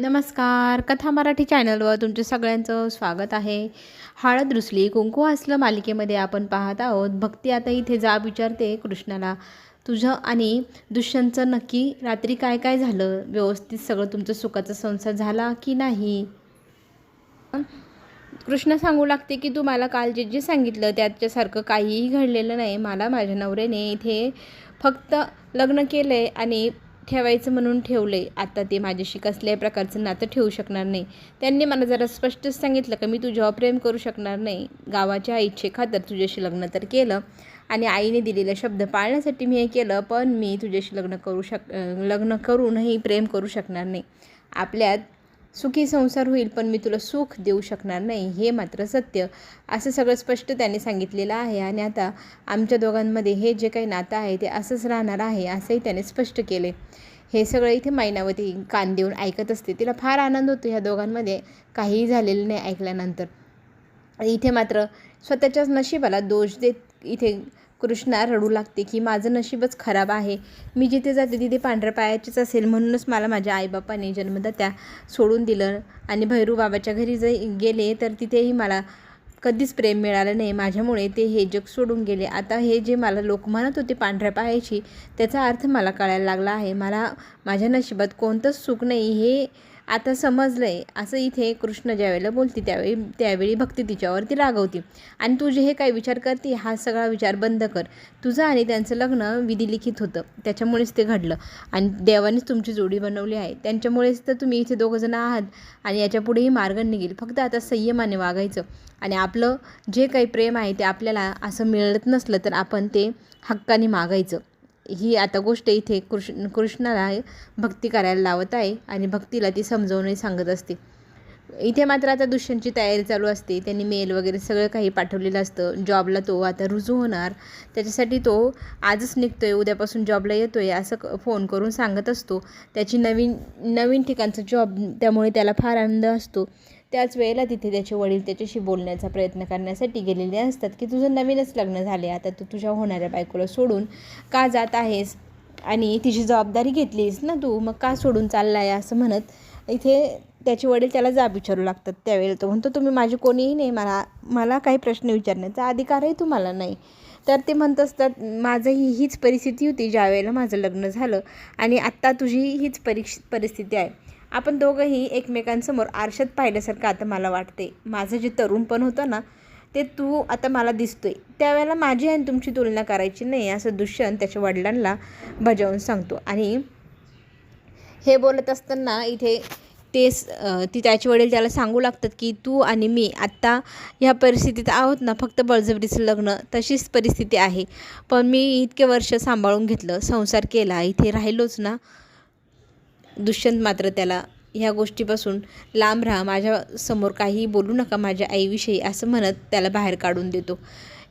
नमस्कार. कथा मराठी चॅनलवर तुमच्या सगळ्यांचं स्वागत आहे. हळद रुसली कुंकू असलं मालिकेमध्ये आपण पाहत आहोत. भक्ती आता इथे जा विचारते कृष्णाला. तुझं आणि दुष्यंतचं नक्की रात्री काय काय झालं? व्यवस्थित सगळं तुमचं सुखाचा संसार झाला की नाही? कृष्ण सांगू लागते की तू मला काल जे जे सांगितलं त्याच्यासारखं काहीही घडलेलं नाही. मला माझ्या नवऱ्याने इथे फक्त लग्न केलं आहे आणि ठेवायचं म्हणून ठेवले. आता ते माझ्याशी कसल्याही प्रकारचं नातं ठेवू शकणार नाही. त्यांनी मला जरा स्पष्टच सांगितलं का मी तुझ्यावर प्रेम करू शकणार नाही. गावाच्या इच्छेखातर तुझ्याशी लग्न तर केलं आणि आईने दिलेला शब्द पाळण्यासाठी मी हे केलं पण मी तुझ्याशी लग्न करू शक लग्न करूनही प्रेम करू शकणार नाही. आपल्यात सुखी संसार होईल पण मी तुला सुख देऊ शकणार नाही हे मात्र सत्य. असं सगळं स्पष्ट त्याने सांगितलेलं आहे आणि आता आमच्या दोघांमध्ये हे जे काही नातं आहे ते असंच राहणार आहे असंही त्याने स्पष्ट केले. हे सगळं इथे मैनावती कान देऊन ऐकत असते. तिला फार आनंद होतो ह्या दोघांमध्ये. काहीही झालेलं नाही ऐकल्यानंतर. इथे मात्र स्वतःच्याच नशिबाला दोष देत इथे कृष्णा रडू लागते की माझं नशीबच खराब आहे. मी जिथे जाते तिथे पांढऱ्या पायाचीच असेल म्हणूनच मला माझ्या आईबापाने जन्मदात्या सोडून दिलं. आणि भैरू बाबाच्या घरी जर गेले तर तिथेही मला कधीच प्रेम मिळालं नाही. माझ्यामुळे ते हे जग सोडून गेले. आता हे जे मला लोक म्हणत होते पांढऱ्या पायाची त्याचा अर्थ मला कळायला लागला आहे. मला माझ्या नशिबात कोणतंच सुख नाही. हे आता समजलं आहे असं इथे कृष्ण ज्यावेळेला बोलते त्यावेळी त्यावेळी भक्ती तिच्यावरती रागवती. आणि तू जे हे काय विचार करते हा सगळा विचार बंद कर. तुझं आणि त्यांचं लग्न विधिलिखित होतं. त्याच्यामुळेच ते घडलं. आणि देवानेच तुमची जोडी बनवली आहे. त्यांच्यामुळेच तर तुम्ही इथे दोघंजणं आहात. आणि याच्यापुढेही मार्ग निघेल. फक्त आता संयमाने वागायचं. आणि आपलं जे काही प्रेम आहे ते आपल्याला असं मिळत नसलं तर आपण ते हक्काने मागायचं. ही आता गोष्ट इथे कृष्ण कृष्णाला भक्ती करायला लावत आहे आणि भक्तीला ती समजावूनही सांगत असते. इथे मात्र आता दुष्यंतची तयारी चालू असते. त्यांनी मेल वगैरे सगळं काही पाठवलेलं असतं. जॉबला तो आता रुजू होणार. त्याच्यासाठी तो आजच निघतो आहे उद्यापासून जॉबला येतो आहे असं फोन करून सांगत असतो. त्याची नवीन नवीन ठिकाणचा जॉब त्यामुळे त्याला फार आनंद असतो. त्याच वेळेला तिथे त्याचे वडील त्याच्याशी बोलण्याचा प्रयत्न करण्यासाठी गेलेले असतात की तुझं नवीनच लग्न झाले आता तू तुझ्या होणाऱ्या बायकोला सोडून का जात आहेस? आणि तिची जबाबदारी घेतलीस ना तू? मग का सोडून चालला आहे असं म्हणत इथे त्याचे वडील त्याला जाब विचारू लागतात. त्यावेळेला तो म्हणतो तुम्ही माझी कोणीही नाही मला मला काही प्रश्न विचारण्याचा अधिकारही तुम्हाला नाही. तर ते म्हणत असतात माझंही हीच परिस्थिती होती ज्यावेळेला माझं लग्न झालं आणि आत्ता तुझी हीच परिक्षित परिस्थिती आहे. आपण दोघंही एकमेकांसमोर आरशात पाहिल्यासारखं आता मला वाटते माझं जे तरुणपण होतं ना ते तू आता मला दिसतोय. त्यावेळेला माझी आणि तुमची तुलना करायची नाही असं दुष्यंत त्याच्या वडिलांना बजावून सांगतो. आणि हे बोलत असताना इथे तेच ती त्याचे वडील त्याला सांगू लागतात की तू आणि मी आत्ता ह्या परिस्थितीत आहोत ना फक्त बळजबरीचं लग्न तशीच परिस्थिती आहे. पण मी इतके वर्ष सांभाळून घेतलं संसार केला इथे राहिलोच ना. दुष्यंत मात्र त्याला ह्या गोष्टीपासून लांब राहा. माझ्यासमोर काहीही बोलू नका माझ्या आईविषयी असं म्हणत त्याला बाहेर काढून देतो.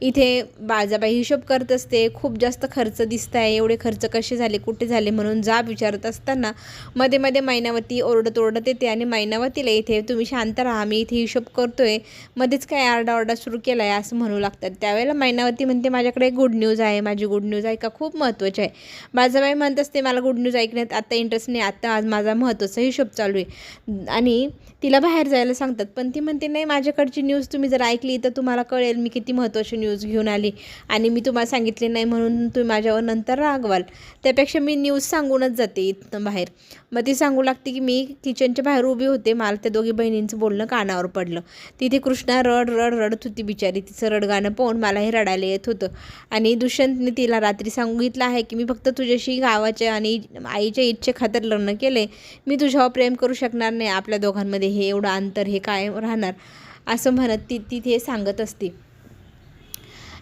इथे बाजाबाई हिशोब करत असते खूप जास्त खर्च दिसत आहे एवढे खर्च कसे झाले कुठे झाले म्हणून जाब विचारत असताना मध्ये मध्ये मैनावती ओरडत ओरडत येते आणि मैनावतीला इथे तुम्ही शांत राहा मी इथे हिशोब करतोय मध्येच काय आरडाओरडा सुरू केला आहे असं म्हणू लागतात. त्यावेळेला मैनावती म्हणते माझ्याकडे गुड न्यूज आहे माझी गुड न्यूज ऐका खूप महत्त्वाची आहे. बाजाबाई म्हणत असते मला गुड न्यूज ऐकण्यात आत्ता इंटरेस्ट नाही आत्ता आज माझा महत्त्वाचा हिशोब चालू आहे. आणि तिला बाहेर जायला सांगतात पण ती म्हणते नाही माझ्याकडची न्यूज तुम्ही जर ऐकली तर तुम्हाला कळेल मी किती महत्त्वाची न्यूज घेऊन आली. आणि मी तुम्हाला सांगितले नाही म्हणून तुम्ही माझ्यावर नंतर रागवाल. त्यापेक्षा मी न्यूज सांगूनच जाते इथं बाहेर. मग ती सांगू लागते की मी किचनच्या बाहेर उभी होते. मला त्या दोघी बहिणींचं बोलणं कानावर पडलं. तिथे कृष्णा रड रड रडत होती बिचारी. तिचं रडगाणं पाहून मलाही रडायला येत होतं. आणि दुष्यंतने तिला रात्री सांगितलं आहे की मी फक्त तुझ्याशी गावाच्या आणि आईच्या इच्छे खातर लग्न केले. मी तुझ्यावर प्रेम करू शकणार नाही. आपल्या दोघांमध्ये हे एवढं अंतर हे काय राहणार. असं म्हणत ती तिथे सांगत असते.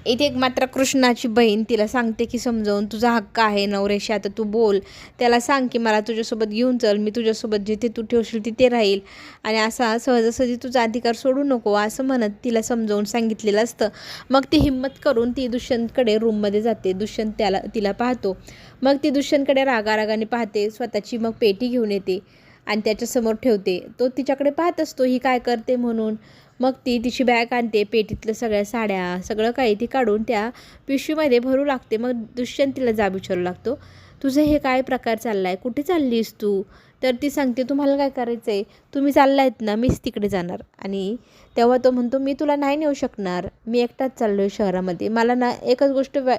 इथे एक मात्र कृष्णाची बहीण तिला सांगते की समजावून तुझा हक्क आहे नवरेशी आता तू बोल. त्याला सांग की मला तुझ्यासोबत घेऊन चल. मी तुझ्यासोबत जिथे तू ठेवशील तिथे राहील. आणि असा सहजासहजी तुझा अधिकार सोडू नको असं म्हणत तिला समजावून सांगितलेलं असतं. मग ती हिंमत करून ती दुष्यंतकडे रूममध्ये जाते. दुष्यंत त्याला तिला पाहतो. मग ती दुष्यंतकडे रागारागाने पाहते. स्वतःची मग पेटी घेऊन येते आणि त्याच्यासमोर ठेवते. तो तिच्याकडे पाहत असतो ही काय करते? म्हणून. मग ती तिची बॅग आणते पेटीतलं सगळ्या साड्या सगळं काही ती काढून त्या पिशवीमध्ये भरू लागते. मग दुष्यंतीला जाब विचारू लागतो. तुझं हे काय प्रकार चालला आहे कुठे चाललीस तू? तर ती सांगते तुम्हाला काय करायचं आहे तुम्ही चालला आहेत ना मीच तिकडे जाणार. आणि तेव्हा तो म्हणतो मी तुला नाही नेऊ शकणार. मी एकटाच चाललो आहे शहरामध्ये. मला ना एकच गोष्ट वे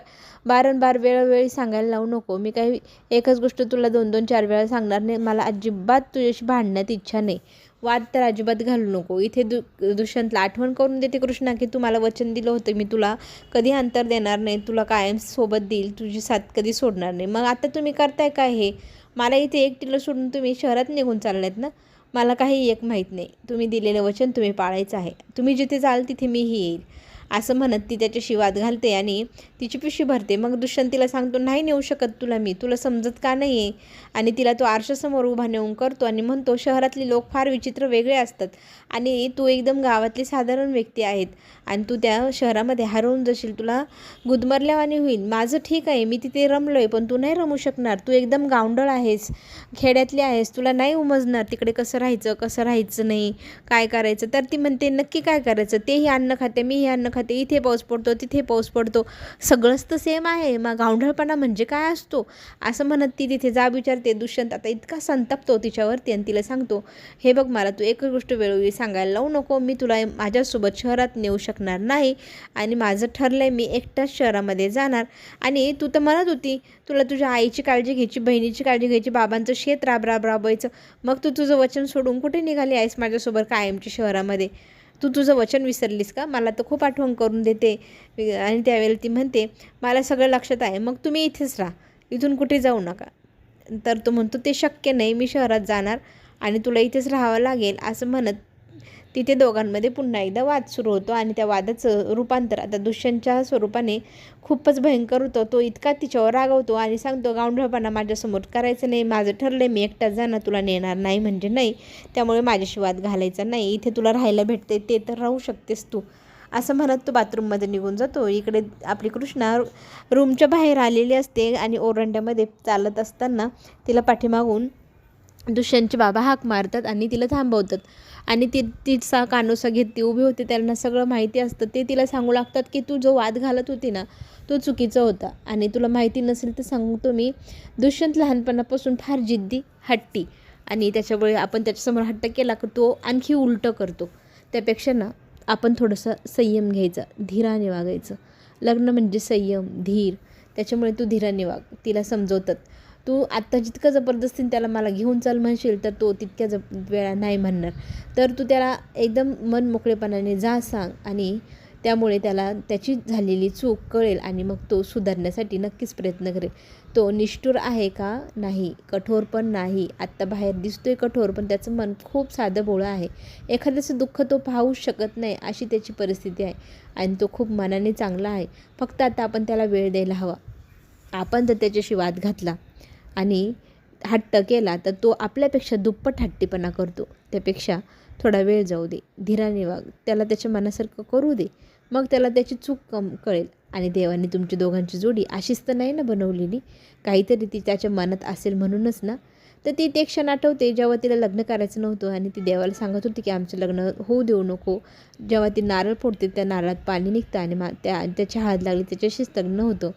वारंवार वेळोवेळी सांगायला लावू नको. मी काही एकच गोष्ट तुला दोन दोन चार वेळा सांगणार नाही. मला अजिबात तुझ्याशी भांडण्यात इच्छा नाही. वाद तर अजिबात घालू नको. इथे दु दुष्यंतला आठवण करून देते कृष्णा की तू मला वचन दिलं होतं. मी तुला कधी अंतर देणार नाही. तुला कायम सोबत देईल. तुझी साथ कधी सोडणार नाही. मग आता तुम्ही करताय का हे? मला इथे एकटीला सोडून तुम्ही शहरात निघून चाललेत ना? मला काही एक माहीत नाही. तुम्ही दिलेलं वचन तुम्ही पाळायचं आहे. तुम्ही जिथे जाल तिथे मीही येईल. असं म्हणत ती त्याच्याशी वाद घालते आणि तिची पिशवी भरते. मग दुष्यंत तिला सांगतो नाही नेऊ शकत तुला मी. तुला समजत का नाही आहे आणि तिला तो आरशासमोर उभा नेऊन करतो आणि म्हणतो शहरातले लोक फार विचित्र वेगळे असतात आणि तू एकदम गावातली साधारण व्यक्ती आहेत आणि तू त्या शहरामध्ये हरवून जाशील. तुला गुदमरल्यावानी होईल. माझं ठीक आहे मी तिथे रमलो आहे पण तू नाही रमू शकणार. तू एकदम गावंडळ आहेस खेड्यातली आहेस. तुला नाही उमजणार तिकडे कसं राहायचं कसं राहायचं नाही काय करायचं? तर ती म्हणते नक्की काय करायचं? तेही अन्न खाते मीही अन्न खाते इथे पाऊस पडतो तिथे पाऊस पडतो. सगळंच तर सेम आहे. मग गावंढळपणा म्हणजे काय असतो? असं म्हणत ती तिथे जा विचारते दुष्यंत आता इतका संतप्तो तिच्यावरती आणि तिला सांगतो हे बघ मला तू एकच गोष्ट वेळोवेळी सांगायला लावू नको. मी तुला माझ्यासोबत शहरात नेऊ शकणार नाही आणि माझं ठरलं आहे मी एकटाच शहरामध्ये जाणार. आणि तू तर म्हणत होती तुला तुझ्या आईची काळजी घ्यायची बहिणीची काळजी घ्यायची बाबांचं शेत राब राब राबवायचं मग तू तुझं वचन सोडून कुठे निघाली आहेस माझ्यासोबत कायमची शहरामध्ये? तू तुझं वचन विसरलीस का? मला तर खूप आठवण करून देते. आणि त्यावेळेला ती म्हणते मला सगळं लक्षात आहे. मग तुम्ही इथेच राहा. इथून कुठे जाऊ नका. तर तो म्हणतो ते शक्य नाही. मी शहरात जाणार आणि तुला इथेच राहावं लागेल असं म्हणत तिथे दोघांमध्ये पुन्हा एकदा वाद सुरू होतो आणि त्या वादाचं रूपांतर आता दुष्यंतच्या स्वरूपाने खूपच भयंकर होतं. तो इतका तिच्यावर रागवतो आणि सांगतो गावंढळपणा माझ्यासमोर करायचं नाही माझं ठरलं आहे मी एकटाच जाणार तुला नेणार नाही म्हणजे नाही. त्यामुळे माझ्याशी वाद घालायचा नाही. इथे तुला राहायला भेटते ते तर राहू शकतेस तू. असं म्हणत तो बाथरूममध्ये निघून जातो. इकडे आपली कृष्णा रूमच्या बाहेर आलेली असते आणि ओरंड्यामध्ये चालत असताना तिला पाठीमागून दुष्यंतचे बाबा हाक मारतात आणि तिला थांबवतात. आणि ती तिचा कानोसा घेत ती उभी होती त्यांना सगळं माहिती असतं. ते तिला सांगू लागतात की तू जो वाद घालत होती ना तो चुकीचा होता. आणि तुला माहिती नसेल तर सांगतो मी दुष्यंत लहानपणापासून फार जिद्दी हट्टी. आणि त्याच्यामुळे आपण त्याच्यासमोर हट्ट केला की तो आणखी उलटं करतो. त्यापेक्षा ना आपण थोडंसं संयम घ्यायचा धीराने वागायचं. लग्न म्हणजे संयम धीर. त्याच्यामुळे तू धीराने वाग. तिला समजवतात. तू आत्ता जितकं जबरदस्तीने त्याला मला घेऊन चाल म्हणशील तर तो तितक्या जप वेळा नाही म्हणणार. तर तू त्याला एकदम मन मोकळेपणाने जा सांग. आणि त्यामुळे त्याला त्याची झालेली चूक कळेल आणि मग तो सुधारण्यासाठी नक्कीच प्रयत्न करेल. तो निष्ठुर आहे का? नाही. कठोर पण नाही. आत्ता बाहेर दिसतोय कठोर पण त्याचं मन खूप साधं भोळं आहे. एखाद्याचं दुःख तो पाहूच शकत नाही अशी त्याची परिस्थिती आहे. आणि तो खूप मनाने चांगला आहे. फक्त आता आपण त्याला वेळ द्यायला हवा. आपण जर त्याच्याशी वाद घातला. आणि हट्ट केला तर तो आपल्यापेक्षा दुप्पट हट्टीपणा करतो. त्यापेक्षा थोडा वेळ जाऊ दे. धीराने वाग त्याला त्याच्या मनासारखं करू दे. मग त्याला त्याची चूक कम कळेल. आणि देवाने तुमची दोघांची जोडी अशीच तर नाही ना बनवलेली? काहीतरी ती त्याच्या मनात असेल म्हणूनच ना? तर ती ते क्षण आठवते जेव्हा तिला लग्न करायचं नव्हतं आणि ती देवाला सांगत होती की आमचं लग्न होऊ देऊ नको. जेव्हा ती नारळ फोडते त्या नारळात पाणी निघतं आणि मा त्या त्याच्या हात लागली त्याच्याशीच लग्न होतं.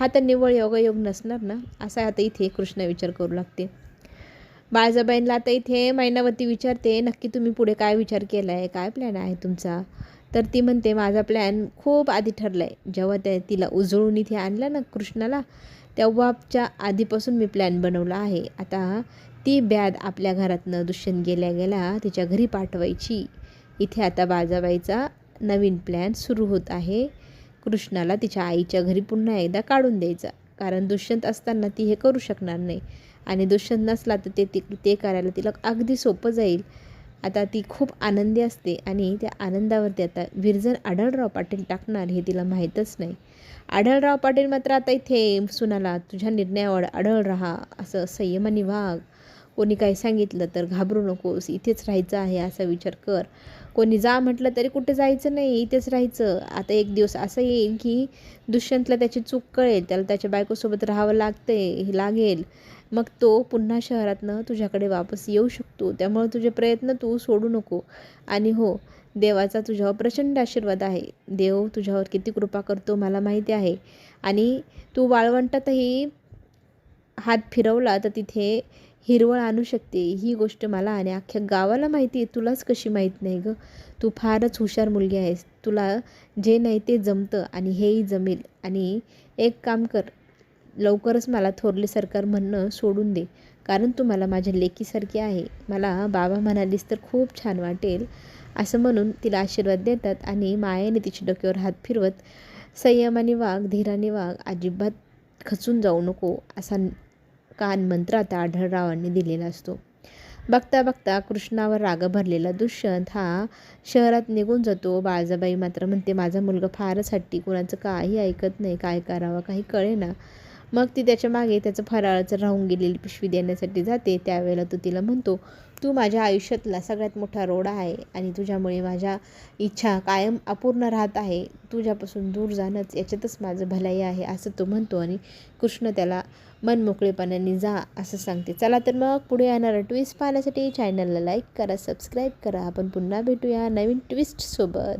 हा तर निव्वळ योगायोग नसणार ना? असा आता इथे कृष्ण विचार करू लागते. बाळजाबाईंना आता इथे मैनावती विचारते नक्की तुम्ही पुढे काय विचार केला आहे काय प्लॅन आहे तुमचा? तर ती म्हणते माझा प्लॅन खूप आधी ठरला आहे जेव्हा त्या तिला उजळून इथे आणलं ना कृष्णाला तेव्हाच्या आधीपासून मी प्लॅन बनवला आहे. आता ती बॅद आपल्या घरातनं दुष्यंत गेल्या गेल्या तिच्या घरी पाठवायची. इथे आता बाजाबाईचा नवीन प्लॅन सुरू होत आहे. कृष्णाला तिच्या आईच्या घरी पुन्हा एकदा काढून द्यायचा. कारण दुष्यंत असताना ती हे करू शकणार नाही. आणि दुष्यंत नसला तर ते ती ते करायला तिला अगदी सोपं जाईल. आता ती खूप आनंदी असते आणि त्या आनंदावरती आता विरजन आढळराव पाटील टाकणार हे तिला माहीतच नाही. आढळराव पाटील मात्र आता इथे सुनाला तुझ्या निर्णयावर आढळ राहा असं संयमाने वाघ. कोणी काही सांगितलं तर घाबरू नकोस इथेच राहायचं आहे असा विचार कर. कोणी जा म्हटलं तरी कुठे जायचं नाही इथेच राहायचं. आता एक दिवस असं येईल की दुष्यंतला त्याची चूक कळेल त्याला त्याच्या बायकोसोबत राहावं लागते लागेल. मग तो पुन्हा शहरातनं तुझ्याकडे वापस येऊ शकतो. त्यामुळे तुझे प्रयत्न तू सोडू नको. आणि हो देवाचा तुझ्यावर प्रचंड आशीर्वाद आहे. देव तुझ्यावर किती कृपा करतो मला माहिती आहे. आणि तू वाळवंटातही हात फिरवला तर तिथे हिरवळ आणू शकते. ही गोष्ट मला आणि अख्ख्या गावाला माहिती आहे. तुलाच कशी माहीत नाही गं? तू फारच हुशार मुलगी आहेस. तुला जे नाही ते जमतं आणि हेही जमेल. आणि एक काम कर लवकरच मला थोरले सरकार म्हणणं सोडून दे. कारण तू मला माझ्या लेकीसारखी आहे. मला बाबा म्हणालीस तर खूप छान वाटेल असं म्हणून तिला आशीर्वाद देतात आणि मायाने तिच्या डोक्यावर हात फिरवत संयमाने वाघ धीराने वाघ अजिबात खचून जाऊ नको असा कान मंत्र आता आढळरावांनी दिलेला असतो. बघता बघता कृष्णावर राग भरलेला दुष्यंत हा शहरात निघून जातो. बाळजाबाई मात्र म्हणते माझा मुलगा फारच हट्टी कुणाचं काही ऐकत नाही काय करावं काही कळेना. मग ती त्याच्यामागे त्याचं फराळाचं राहून गेलेली पिशवी देण्यासाठी जाते. त्यावेळेला तो तिला म्हणतो तू माझ्या आयुष्यातला सगळ्यात मोठा रोडा आहे आणि तुझ्यामुळे माझ्या इच्छा कायम अपूर्ण राहत आहे. तुझ्यापासून दूर जाणंच याच्यातच माझं भलाई आहे असं तो म्हणतो आणि कृष्ण त्याला मनमोकळेपणाने जा असं सांगते. चला तर मग पुढे येणारा ट्विस्ट पाहण्यासाठी चॅनलला लाईक करा सबस्क्राईब करा. आपण पुन्हा भेटूया नवीन ट्विस्टसोबत